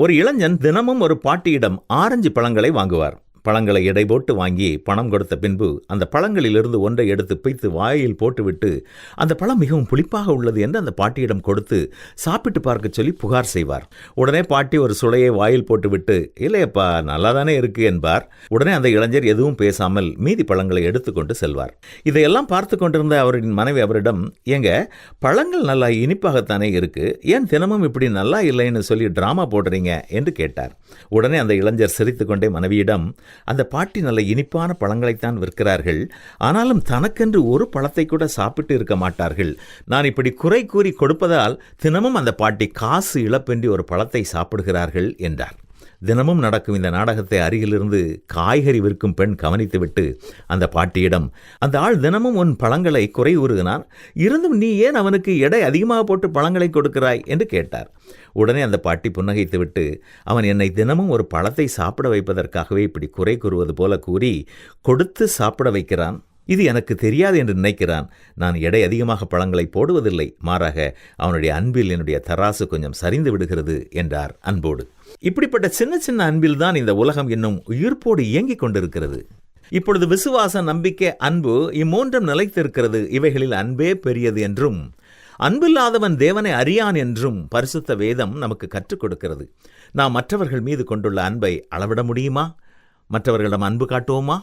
ஒரு இளைஞன் தினமும் ஒரு பாட்டியிடம் ஆரஞ்சு பழங்களை வாங்குவார். பழங்களை எடை போட்டு வாங்கி பணம் கொடுத்த பின்பு அந்த பழங்களிலிருந்து ஒன்றை எடுத்து பிய்த்து வாயில் போட்டுவிட்டு அந்த பழம் மிகவும் புளிப்பாக உள்ளது என்று அந்த பாட்டியிடம் கொடுத்து சாப்பிட்டு பார்க்க சொல்லி புகார் செய்வார். உடனே பாட்டி ஒரு சுளையை வாயில் போட்டுவிட்டு இல்லையப்பா நல்லா தானே இருக்கு என்பார். உடனே அந்த இளைஞர் எதுவும் பேசாமல் மீதி பழங்களை எடுத்துக்கொண்டு செல்வார். இதையெல்லாம் பார்த்து கொண்டிருந்த அவரின் மனைவி அவரிடம் ஏங்க பழங்கள் நல்லா இனிப்பாகத்தானே இருக்கு ஏன் தினமும் இப்படி நல்லா இல்லைன்னு சொல்லி டிராமா போடுறீங்க? என்று கேட்டார். உடனே அந்த இளைஞர் சிரித்துக்கொண்டே மனைவியிடம் அந்த பாட்டி நல்ல இனிப்பான பழங்களைத்தான் விற்கிறார்கள். ஆனாலும் தனக்கென்று ஒரு பழத்தை கூட சாப்பிட்டு இருக்க மாட்டார்கள். நான் இப்படி குறை கூறி கொடுப்பதால் தினமும் அந்த பாட்டி காசு இழப்பின்றி ஒரு பழத்தை சாப்பிடுகிறார்கள் என்றார். தினமும் நடக்கும் இந்த நாடகத்தை அருகிலிருந்து காய்கறி விற்கும் பெண் கவனித்துவிட்டு அந்த பாட்டியிடம் அந்த ஆள் தினமும் உன் பழங்களை குறை கூறுகிறான் இருந்தும் நீ ஏன் அவனுக்கு எடை அதிகமாக போட்டு பழங்களை கொடுக்கிறாய்? என்று கேட்டார். உடனே அந்த பாட்டி புன்னகைத்துவிட்டு அவன் என்னை தினமும் ஒரு பழத்தை சாப்பிட வைப்பதற்காகவே இப்படி குறை கூறுவது போல கூறி கொடுத்து சாப்பிட வைக்கிறான். இது எனக்கு தெரியாது என்று நினைக்கிறான். நான் எடை அதிகமாக பழங்களை போடுவதில்லை. மாறாக அவனுடைய அன்பில் என்னுடைய தராசு கொஞ்சம் சரிந்து விடுகிறது என்றார் அன்போடு. இப்படிப்பட்ட சின்ன சின்ன அன்பில் தான் இந்த உலகம் இன்னும் உயிர்ப்போடு இயங்கிக் கொண்டிருக்கிறது. இப்பொழுது விசுவாச நம்பிக்கை அன்பு இம்மூன்றும் நிலைத்திருக்கிறது. இவைகளில் அன்பே பெரியது என்றும் அன்பில்லாதவன் தேவனை அறியான் என்றும் பரிசுத்த வேதம் நமக்கு கற்றுக் கொடுக்கிறது. நாம் மற்றவர்கள் மீது கொண்டுள்ள அன்பை அளவிட முடியுமா? மற்றவர்களிடம் அன்பு காட்டுவோமா?